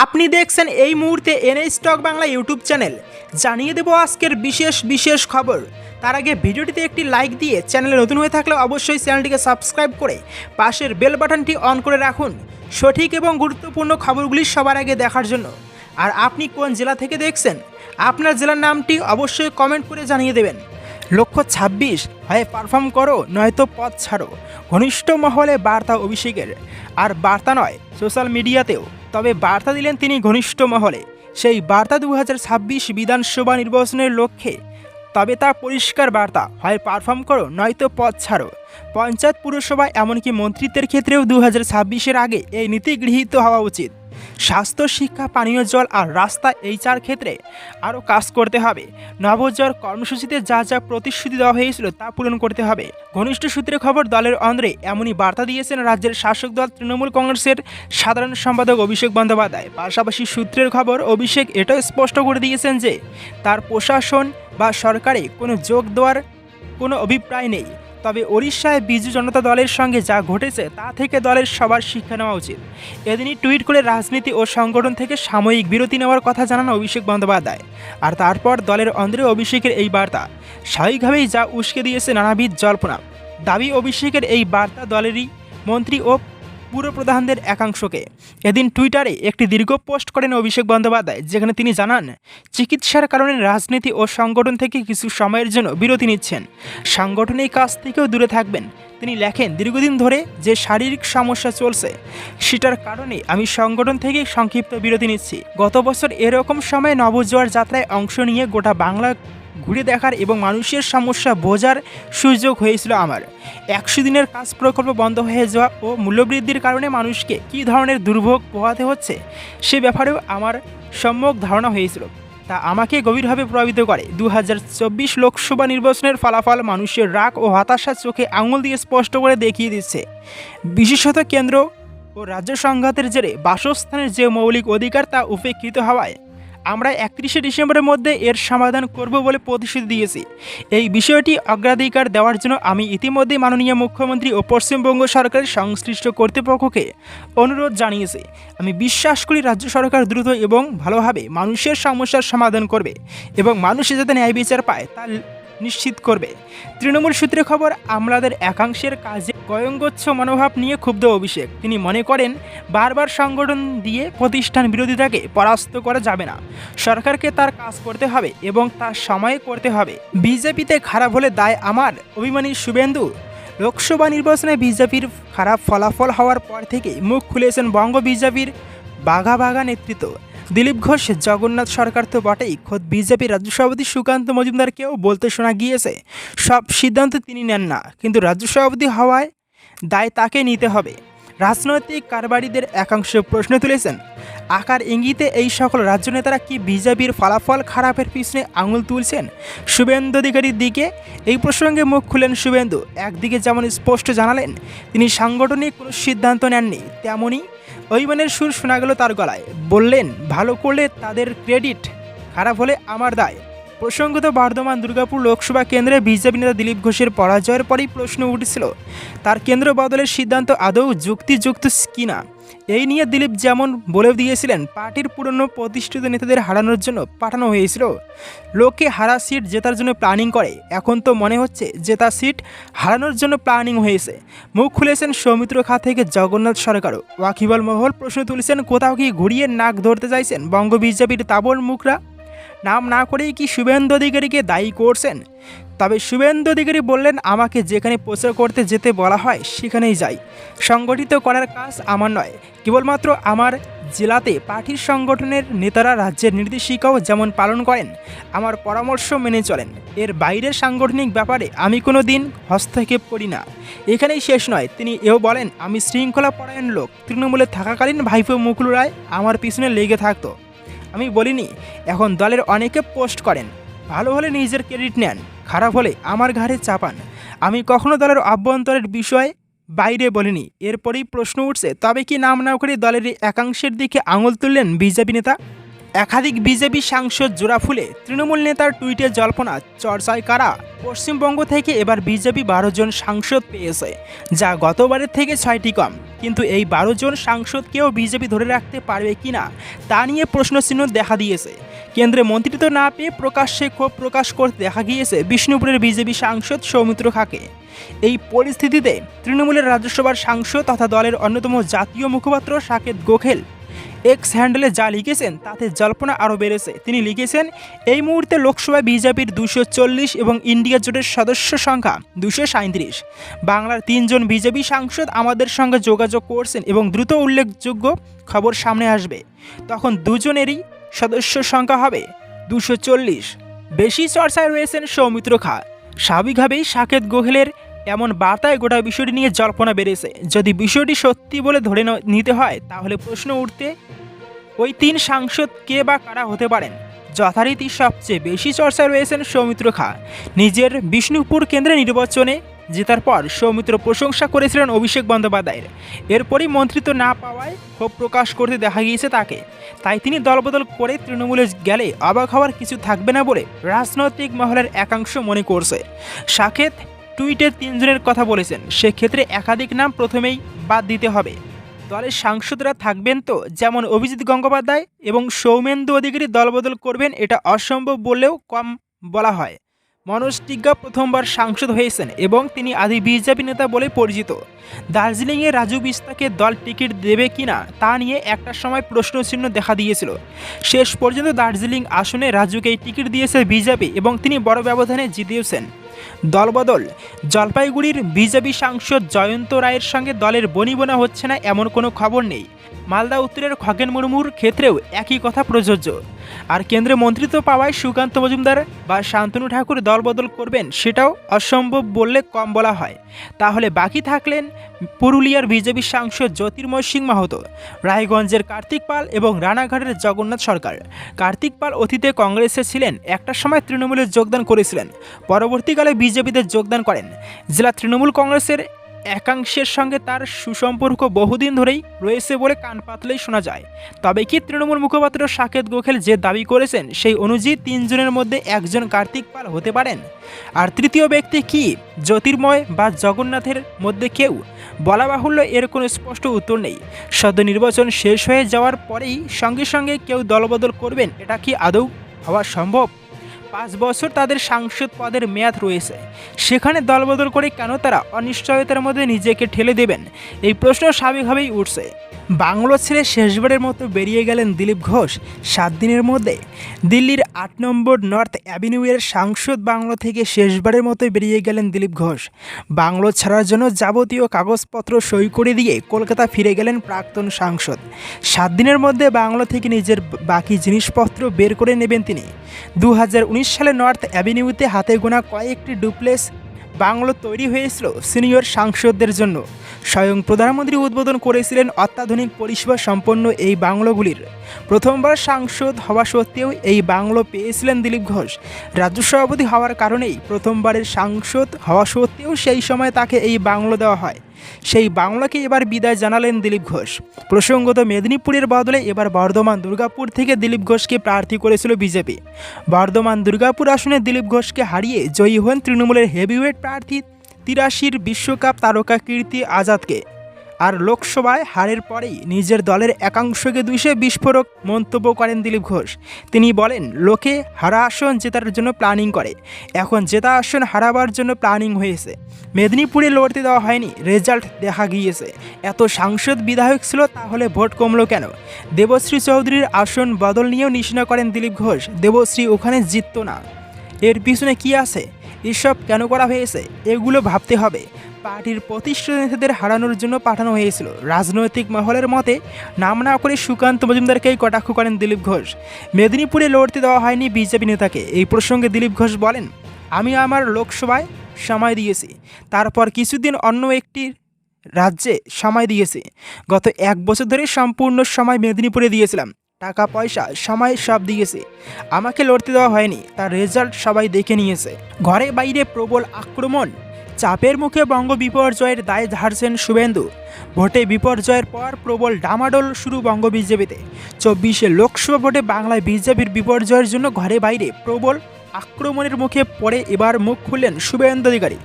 আপনি দেখছেন এই মুহূর্তে NA stock Bangla YouTube channel. জানিয়ে দেব আজকের বিশেষ বিশেষ খবর। তার আগে ভিডিওটিতে একটি লাইক দিয়ে চ্যানেলে নতুন হয়ে থাকলে অবশ্যই চ্যানেলটিকে সাবস্ক্রাইব করে পাশের বেল বাটনটি অন করে রাখুন। সঠিক এবং গুরুত্বপূর্ণ খবরগুলি সবার আগে দেখার জন্য। আর আপনি কোন জেলা থেকে দেখছেন, আপনার জেলার নামটি অবশ্যই কমেন্ট করে জানিয়ে দেবেন। লক্ষ্য ছাব্বিশ, হয় পারফর্ম করো, নয়তো পথ ছাড়ো। ঘনিষ্ঠ মহলে বার্তা অভিষেকের। আর বার্তা নয়, সোশ্যাল মিডিয়াতেও। তবে বার্তা দিলেন তিনি ঘনিষ্ঠ মহলে। সেই বার্তা দু হাজার ছাব্বিশ বিধানসভা নির্বাচনের লক্ষ্যে। তবে তা পরিষ্কার বার্তা, হয় পারফর্ম করো, নয়তো পথ ছাড়ো। পঞ্চায়েত পুরসভায় এমনকি মন্ত্রিত্বের ক্ষেত্রেও দু হাজার আগে এই নীতি গৃহীত হওয়া উচিত। স্বাস্থ্য, শিক্ষা, পানীয় জল আর রাস্তা এই চার ক্ষেত্রে আরও কাজ করতে হবে। নবজর কর্মসূচিতে যা যা প্রতিশ্রুতি দেওয়া হয়েছিল তা পূরণ করতে হবে। ঘনিষ্ঠ সূত্রে খবর, দলের অন্ধ্রে এমনই বার্তা দিয়েছেন রাজ্যের শাসক দল তৃণমূল কংগ্রেসের সাধারণ সম্পাদক অভিষেক বন্দ্যোপাধ্যায়। পাশাপাশি সূত্রের খবর, অভিষেক এটাও স্পষ্ট করে দিয়েছেন যে, তার প্রশাসন বা সরকারে কোনো যোগ দেওয়ার কোনো অভিপ্রায় নেই। তবে ওড়িশায় বিজু জনতা দলের সঙ্গে যা ঘটেছে তা থেকে দলের সবার শিক্ষা নেওয়া উচিত। এদিনই টুইট করে রাজনীতি ও সংগঠন থেকে সাময়িক বিরতি নেওয়ার কথা জানান অভিষেক বন্দ্যোপাধ্যায়। আর তারপর দলের অন্ধ্রে অভিষেকের এই বার্তা। স্বাভাবিকভাবেই যা উস্কে দিয়েছে নানাবিধ জল্পনা। দাবি অভিষেকের এই বার্তা দলেরই মন্ত্রী ও পুরপ্রধানদের একাংশকে। এদিন টুইটারে একটি দীর্ঘ পোস্ট করেন অভিষেক বন্দ্যোপাধ্যায়, যেখানে তিনি জানান, চিকিৎসার কারণে রাজনীতি ও সংগঠন থেকে কিছু সময়ের জন্য বিরতি নিচ্ছেন। সাংগঠনিক কাজ থেকেও দূরে থাকবেন। তিনি লেখেন, দীর্ঘদিন ধরে যে শারীরিক সমস্যা চলছে, সেটার কারণে আমি সংগঠন থেকে সংক্ষিপ্ত বিরতি নিচ্ছি। গত বছর এরকম সময়ে নবজোয়ার যাত্রায় অংশ নিয়ে গোটা বাংলা ঘুরে দেখার এবং মানুষের সমস্যা বোঝার সুযোগ হয়েছিল আমার। একশো দিনের কাজ প্রকল্প বন্ধ হয়ে যাওয়া ও মূল্যবৃদ্ধির কারণে মানুষকে কী ধরনের দুর্ভোগ পোহাতে হচ্ছে, সে ব্যাপারেও আমার সম্যক ধারণা হয়েছিল। তা আমাকে গভীরভাবে প্রভাবিত করে। দু হাজার চব্বিশ লোকসভা নির্বাচনের ফলাফল মানুষের রাগ ও হতাশার চোখে আঙুল দিয়ে স্পষ্ট করে দেখিয়ে দিচ্ছে। বিশেষত কেন্দ্র ও রাজ্য সংঘাতের জেরে বাসস্থানের যে মৌলিক অধিকার তা উপেক্ষিত হওয়ায় আমরা একত্রিশে ডিসেম্বরের মধ্যে এর সমাধান করব বলে প্রতিশ্রুতি দিয়েছি। এই বিষয়টি অগ্রাধিকার দেওয়ার জন্য আমি ইতিমধ্যেই মাননীয় মুখ্যমন্ত্রী ও পশ্চিমবঙ্গ সরকারের সংশ্লিষ্ট কর্তৃপক্ষকে অনুরোধ জানিয়েছি। আমি বিশ্বাস করি রাজ্য সরকার দ্রুত এবং ভালোভাবে মানুষের সমস্যার সমাধান করবে এবং মানুষ যাতে ন্যায় বিচার পায় তা নিশ্চিত করবে। তৃণমূল সূত্রে খবর, আমলাদের একাংশের কাজে গয়ঙ্গচ্ছ মনোভাব নিয়ে ক্ষুব্ধ অভিষেক। তিনি মনে করেন, বারবার সংগঠন দিয়ে প্রতিষ্ঠান বিরোধিতাকে পরাস্ত করা যাবে না। সরকারকে তার কাজ করতে হবে এবং তার সময়ে করতে হবে। বিজেপিতে খারাপ হলে দায় আমার, অভিমানী শুভেন্দু। লোকসভা নির্বাচনে বিজেপির খারাপ ফলাফল হওয়ার পর থেকেই মুখ খুলেছেন বঙ্গ বিজেপির বাঘা বাঘা নেতৃত্ব। দিলীপ ঘোষ, জগন্নাথ সরকার তো বটেই, খোদ বিজেপি রাজ্য সভাপতি সুকান্ত মজুমদারকেও বলতে শোনা গিয়েছে, সব সিদ্ধান্ত তিনি নেন না, কিন্তু রাজ্য সভাপতি হওয়ায় দায় তাকে নিতে হবে। রাজনৈতিক কারবারিদের একাংশ প্রশ্ন তুলেছেন, আকার ইঙ্গিতে এই সকল রাজ্য নেতারা কি বিজেপির ফলাফল খারাপের পিছনে আঙুল তুলছেন? শুভেন্দু অধিকারীর দিকে এই প্রসঙ্গে মুখ খুলেন শুভেন্দু, একদিকে যেমন স্পষ্ট জানালেন, তিনি সাংগঠনিক কোনো সিদ্ধান্ত নেননি তেমনই অভিমানের সুর শোনা গেল তার গলায়। বললেন, ভালো করলে তাদের ক্রেডিট খারাপ হলে আমার দায়। প্রসঙ্গত বর্ধমান দুর্গাপুর লোকসভা কেন্দ্রে বিজেপি নেতা দিলীপ ঘোষের পরাজয়ের পরেই প্রশ্ন উঠেছিল। তার কেন্দ্র বদলের সিদ্ধান্ত আদৌ যুক্তিযুক্ত কিনা? এই নিয়ে দিলীপ যেমন বলে দিয়েছিলেন, পার্টির পুরনো প্রতিষ্ঠিত নেতাদের হারানোর জন্য পাঠানো হয়েছিল। লোকে হারা সিট জেতার জন্য প্ল্যানিং করে। এখন তো মনে হচ্ছে জেতা সিট হারানোর জন্য প্ল্যানিং হয়েছে। মুখ খুলেছেন সৌমিত্র খা থেকে জগন্নাথ সরকারও। ওয়াকিবল মহল প্রশ্ন তুলেছেন, কোথাও কি ঘুরিয়ে নাক ধরতে চাইছেন বঙ্গ বিজেপির তাবল মুখরা? নাম না করেই কি শুভেন্দু অধিকারীকে দায়ী করছেন? তবে শুভেন্দু অধিকারী বললেন, আমাকে যেখানে প্রচার করতে যেতে বলা হয়, সেখানেই যাই। সংগঠিত করার কাজ আমার নয়। কেবলমাত্র আমার জেলাতে পার্টির সংগঠনের নেতারা রাজ্যের নির্দেশিকাও যেমন পালন করেন, আমার পরামর্শ মেনে চলেন। এর বাইরের সাংগঠনিক ব্যাপারে আমি কোনো দিন হস্তক্ষেপ করি না। এখানেই শেষ নয়। তিনি এও বলেন, আমি শৃঙ্খলা পরায়ণ লোক। তৃণমূলে থাকাকালীন ভাইপো মুকুল রায় আমার পিছনে লেগে থাকতো। আমি বলিনি, এখন দলের অনেকে পোস্ট করেন। ভালো হলে নিজের ক্রেডিট নেন, খারাপ হলে আমার ঘাড়ে চাপান। আমি কখনো দলের আভ্যন্তরের বিষয়ে বাইরে বলিনি, এরপরেই প্রশ্ন উঠছে, তবে কি নাম না করে দলের একাংশের দিকে আঙুল তুললেন বিজেপি নেতা? একাধিক বিজেপি সাংসদ জোড়া ফুলে তৃণমূল নেতার টুইটে জল্পনা, চর্চায় কারা? পশ্চিমবঙ্গ থেকে এবার বিজেপি বারো জন সাংসদ পেয়েছে, যা গতবারের থেকে ছয়টি কম। কিন্তু এই বারো জন সাংসদকেও বিজেপি ধরে রাখতে পারবে কিনা, তা নিয়ে প্রশ্নচিহ্ন দেখা দিয়েছে। কেন্দ্রে মন্ত্রী তো না পেয়ে প্রকাশ্যে ক্ষোভ প্রকাশ করতে দেখা গিয়েছে বিষ্ণুপুরের বিজেপি সাংসদ সৌমিত্র খাকে। এই পরিস্থিতিতে তৃণমূলের রাজ্যসভার সাংসদ তথা দলের অন্যতম জাতীয় মুখপাত্র সাকেত গোখেল এক্স হ্যান্ডেলে যা লিখেছেন, তাতে জল্পনা আরও বেড়েছে। তিনি লিখেছেন, এই মুহূর্তে লোকসভায় বিজেপির দুশো চল্লিশ এবং ইন্ডিয়া জোটের সদস্য সংখ্যা দুশো সাঁত্রিশ বাংলার তিনজন বিজেপি সাংসদ আমাদের সঙ্গে যোগাযোগ করছেন এবং দ্রুত উল্লেখযোগ্য খবর সামনে আসবে। তখন দুজনেরই সদস্য সংখ্যা হবে দুশো চল্লিশ। বেশি চর্চায় রয়েছেন সৌমিত্র খা স্বাভাবিকভাবেই সাকেত গোহেলের এমন বার্তায় গোটা বিষয়টি নিয়ে জল্পনা বেড়েছে। যদি বিষয়টি সত্যি বলে ধরে নিতে হয়, তাহলে প্রশ্ন উঠতে, ওই তিন সাংসদ কে বা কারা হতে পারেন? যথারীতি সবচেয়ে বেশি চর্চায় রয়েছেন সৌমিত্র খা। নিজের বিষ্ণুপুর কেন্দ্রে নির্বাচনে জেতার পর সৌমিত্র প্রশংসা করেছিলেন অভিষেক বন্দ্যোপাধ্যায়ের। এরপরই মন্ত্রিত্ব না পাওয়ায় ক্ষোভ প্রকাশ করতে দেখা গিয়েছে তাকে। তাই তিনি দলবদল করে তৃণমূলে গেলে অবাক হওয়ার কিছু থাকবে না বলে রাজনৈতিক মহলের একাংশ মনে করছে। সাকেত টুইটে তিনজনের কথা বলেছেন। সেক্ষেত্রে একাধিক নাম প্রথমেই বাদ দিতে হবে। দলের সাংসদরা থাকবেন তো, যেমন অভিজিৎ গঙ্গোপাধ্যায় এবং সৌমেন্দু অধিকারী দলবদল করবেন এটা অসম্ভব বললেও কম বলা হয়। মনোজ টিগ্গা প্রথমবার সাংসদ হয়েছেন এবং তিনি আদি বিজেপি নেতা বলে পরিচিত। দার্জিলিংয়ে রাজু বিস্তাকে দল টিকিট দেবে কিনা তা নিয়ে একটা সময় প্রশ্নচিহ্ন দেখা দিয়েছিল। শেষ পর্যন্ত দার্জিলিং আসনে রাজুকেই টিকিট দিয়েছে বিজেপি এবং তিনি বড় ব্যবধানে জিতিয়েছেন দলবদল। জলপাইগুড়ির বিজেপি সাংসদ জয়ন্ত রায়ের সঙ্গে দলের বনিবনা হচ্ছে না এমন কোনো খবর নেই। মালদা উত্তরের খগেন মুর্মুর ক্ষেত্রেও একই কথা প্রযোজ্য। আর কেন্দ্রে মন্ত্রিত্ব পাওয়ায় সুকান্ত মজুমদার বা শান্তনু ঠাকুর দলবদল করবেন সেটাও অসম্ভব বললে কম বলা হয়। তাহলে বাকি থাকলেন পুরুলিয়ার বিজেপি সাংসদ জ্যোতির্ময় সিং মাহাতো, রায়গঞ্জের কার্তিক পাল এবং রানাঘাটের জগন্নাথ সরকার। কার্তিক পাল অতীতে কংগ্রেসে ছিলেন, একটা সময় তৃণমূলে যোগদান করেছিলেন। পরবর্তীকালে বিজেপিতে যোগদান করেন। জেলা তৃণমূল কংগ্রেসের একাংশের সঙ্গে তার সুসম্পর্ক বহুদিন ধরেই রয়েছে বলে কান পাতলেই শোনা যায়। তবে কি তৃণমূল মুখপাত্র সাকেত গোখেল যে দাবি করেছেন, সেই অনুযায়ী তিনজনের মধ্যে একজন কার্তিক পাল হতে পারেন। আর তৃতীয় ব্যক্তি কি, জ্যোতির্ময় বা জগন্নাথের মধ্যে কেউ? বলা বাহুল্য এর কোনো স্পষ্ট উত্তর নেই। সদ্য নির্বাচন শেষ হয়ে যাওয়ার পরেই সঙ্গে সঙ্গে কেউ দলবদল করবেন, এটা কি আদৌ হওয়া সম্ভব? পাঁচ বছর তাদের সাংসদ পদের মেয়াদ রয়েছে। সেখানে দলবদল করে কেন তারা অনিশ্চয়তার মধ্যে নিজেকে ঠেলে দেবেন? এই প্রশ্ন স্বাভাবিকভাবেই উঠছে। বাংলো ছেড়ে শেষবারের মতো বেরিয়ে গেলেন দিলীপ ঘোষ সাত দিনের মধ্যে। দিল্লির আট নম্বর নর্থ অ্যাভিনিউয়ের সাংসদ বাংলো থেকে শেষবারের মতো বেরিয়ে গেলেন দিলীপ ঘোষ। বাংলো ছাড়ার জন্য যাবতীয় কাগজপত্র সই করে দিয়ে কলকাতা ফিরে গেলেন প্রাক্তন সাংসদ। সাত দিনের মধ্যে বাংলো থেকে নিজের বাকি জিনিসপত্র বের করে নেবেন তিনি। দু হাজার উনিশ সালে নর্থ অ্যাভিনিউতে হাতে গোনা কয়েকটি ডুপ্লেস বাংলো তৈরি হয়েছিল সিনিয়র সাংসদদের জন্য। স্বয়ং প্রধানমন্ত্রী উদ্বোধন করেছিলেন অত্যাধুনিক পরিষেবা সম্পন্ন এই বাংলোগুলির। প্রথমবার সাংসদ হওয়া সত্ত্বেও এই বাংলো পেয়েছিলেন দিলীপ ঘোষ। রাজ্য সভাপতি হওয়ার কারণেই প্রথমবারের সাংসদ হওয়া সত্ত্বেও সেই সময় তাকে এই বাংলো দেওয়া হয়। সেই বাংলাকে এবার বিদায় জানালেন দিলীপ ঘোষ। প্রসঙ্গত মেদিনীপুরের বদলে এবার বর্ধমান দুর্গাপুর থেকে দিলীপ ঘোষকে প্রার্থী করেছিল বিজেপি। বর্ধমান দুর্গাপুর আসনে দিলীপ ঘোষকে হারিয়ে জয়ী হন তৃণমূলের হেভিওয়েট প্রার্থী তিরাশির বিশ্বকাপ তারকা কীর্তি আজাদকে। আর লোকসভায় হারের পরেই নিজের দলের একাংশকে দুইশে বিস্ফোরক মন্তব্য করেন দিলীপ ঘোষ। তিনি বলেন, লোকে হারা আসন জেতার জন্য প্ল্যানিং করে। এখন জেতা আসন হারাবার জন্য প্ল্যানিং হয়েছে। মেদিনীপুরে লড়তে দেওয়া হয়নি, রেজাল্ট দেখা গিয়েছে। এত সাংসদ বিধায়ক ছিল, তাহলে ভোট কমলো কেন? দেবশ্রী চৌধুরীর আসন বদল নিয়েও নিশানা করেন দিলীপ ঘোষ। দেবশ্রী ওখানে জিততো না। এর পিছনে কি আছে? এসব কেন করা হয়েছে? এগুলো ভাবতে হবে। পার্টির প্রতিষ্ঠিত নেতাদের হারানোর জন্য পাঠানো হয়েছিল। রাজনৈতিক মহলের মতে, নাম না করে সুকান্ত মজুমদারকেই কটাক্ষ করেন দিলীপ ঘোষ। মেদিনীপুরে লড়তে দেওয়া হয়নি বিজেপি নেতাকে। এই প্রসঙ্গে দিলীপ ঘোষ বলেন, আমি আমার লোকসভায় সময় দিয়েছি। তারপর কিছুদিন অন্য একটি রাজ্যে সময় দিয়েছি। গত এক বছর ধরে সম্পূর্ণ সময় মেদিনীপুরে দিয়েছিলাম। টাকা, পয়সা, সময় সব দিয়েছে। আমাকে লড়তে দেওয়া হয়নি। তার রেজাল্ট সবাই দেখে নিয়েছে। ঘরে বাইরে প্রবল আক্রমণ। চাপের মুখে বঙ্গ বিপর্যয়ের দায় ঝাড়ছেন শুভেন্দু। ভোটে বিপর্যয়ের পর প্রবল ডামাডোল শুরু বঙ্গ বিজেপিতে। চব্বিশে লোকসভা ভোটে বাংলায় বিজেপির বিপর্যয়ের জন্য ঘরে বাইরে প্রবল আক্রমণের মুখে পড়ে এবার মুখ খুললেন শুভেন্দু অধিকারী।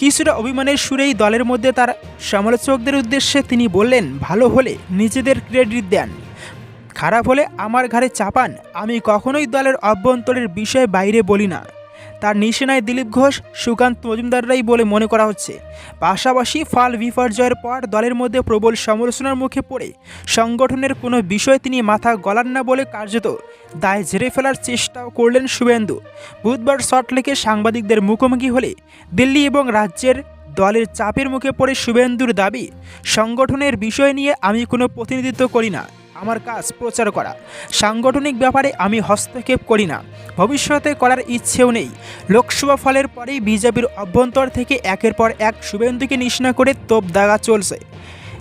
কিছুটা অভিমানের সুরেই দলের মধ্যে তার সমালোচকদের উদ্দেশ্যে তিনি বললেন, ভালো হলে নিজেদের ক্রেডিট দেন, খারাপ হলে আমার ঘাড়ে চাপান। আমি কখনোই দলের অভ্যন্তরের বিষয় বাইরে বলি না। তার নিশানায় দিলীপ ঘোষ, সুকান্ত মজুমদাররাই বলে মনে করা হচ্ছে। পাশাপাশি ফাল বিপর্যয়ের পর দলের মধ্যে প্রবল সমালোচনার মুখে পড়ে সংগঠনের কোনো বিষয়ে তিনি মাথা গলান না বলে কার্যত দায় ঝেড়ে ফেলার চেষ্টাও করলেন শুভেন্দু। বুধবার সল্টলেকে সাংবাদিকদের মুখোমুখি হলে দিল্লি এবং রাজ্যের দলের চাপের মুখে পড়ে শুভেন্দুর দাবি, সংগঠনের বিষয় নিয়ে আমি কোনো প্রতিনিধিত্ব করি না। আমার কাজ প্রচার করা। সাংগঠনিক ব্যাপারে আমি হস্তক্ষেপ করি না। ভবিষ্যতে করার ইচ্ছেও নেই। লোকসভা ফলের পরেই বিজেপির অভ্যন্তর থেকে একের পর এক শুভেন্দুকে নিষ্ণা করে তোপ দাগা চলছে।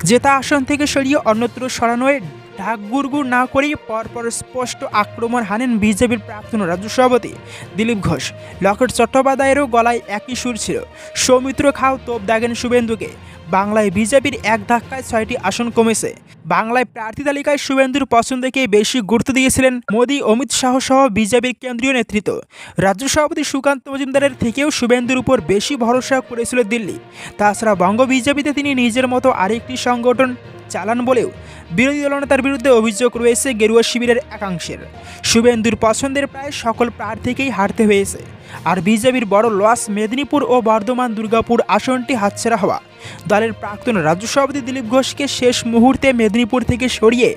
জেতা আসন থেকে সরিয়ে অন্যত্র সরানোয় ঢাক গুড়গুড় না করেই পরপর স্পষ্ট আক্রমণ হানেন বিজেপির প্রাক্তন রাজ্য সভাপতি দিলীপ ঘোষ। লকেট চট্টোপাধ্যায়েরও গলায় একই সুর ছিল। সৌমিত্র খাও, তোপ দাগেন শুভেন্দুকে। বাংলায় বিজেপির এক ধাক্কায় ছয়টি আসন কমেছে। বাংলায় প্রার্থী তালিকায় শুভেন্দুর পছন্দকে বেশি গুরুত্ব দিয়েছিলেন মোদী, অমিত শাহ সহ বিজেপির কেন্দ্রীয় নেতৃত্ব। রাজ্য সভাপতি সুকান্ত মজুমদারের থেকেও শুভেন্দুর উপর বেশি ভরসা করেছিল দিল্লি। তাছাড়া বঙ্গ বিজেপিতে তিনি নিজের মতো আরেকটি সংগঠন চালান বলেও বিরোধী দলনেতার বিরুদ্ধে অভিযোগ রয়েছে গেরুয়া শিবিরের একাংশের। শুভেন্দুর পছন্দের প্রায় সকল প্রার্থীকেই হারতে হয়েছে। আর বিজেপির বড় লস মেদিনীপুর ও বর্ধমান দুর্গাপুর আসনটি হাতছাড়া হওয়া। দলের প্রাক্তন রাজ্য সভাপতি দিলীপ ঘোষকে শেষ মুহূর্তে মেদিনীপুর থেকে সরিয়ে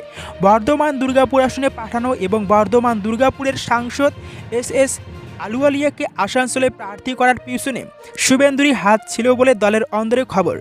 বর্ধমান দুর্গাপুর আসনে পাঠানো এবং বর্ধমান দুর্গাপুরের সাংসদ এস এস আলুয়ালিয়াকে আসানসোলে প্রার্থী করার পিছনে শুভেন্দুরই হাত ছিল বলে দলের অন্দরে খবর।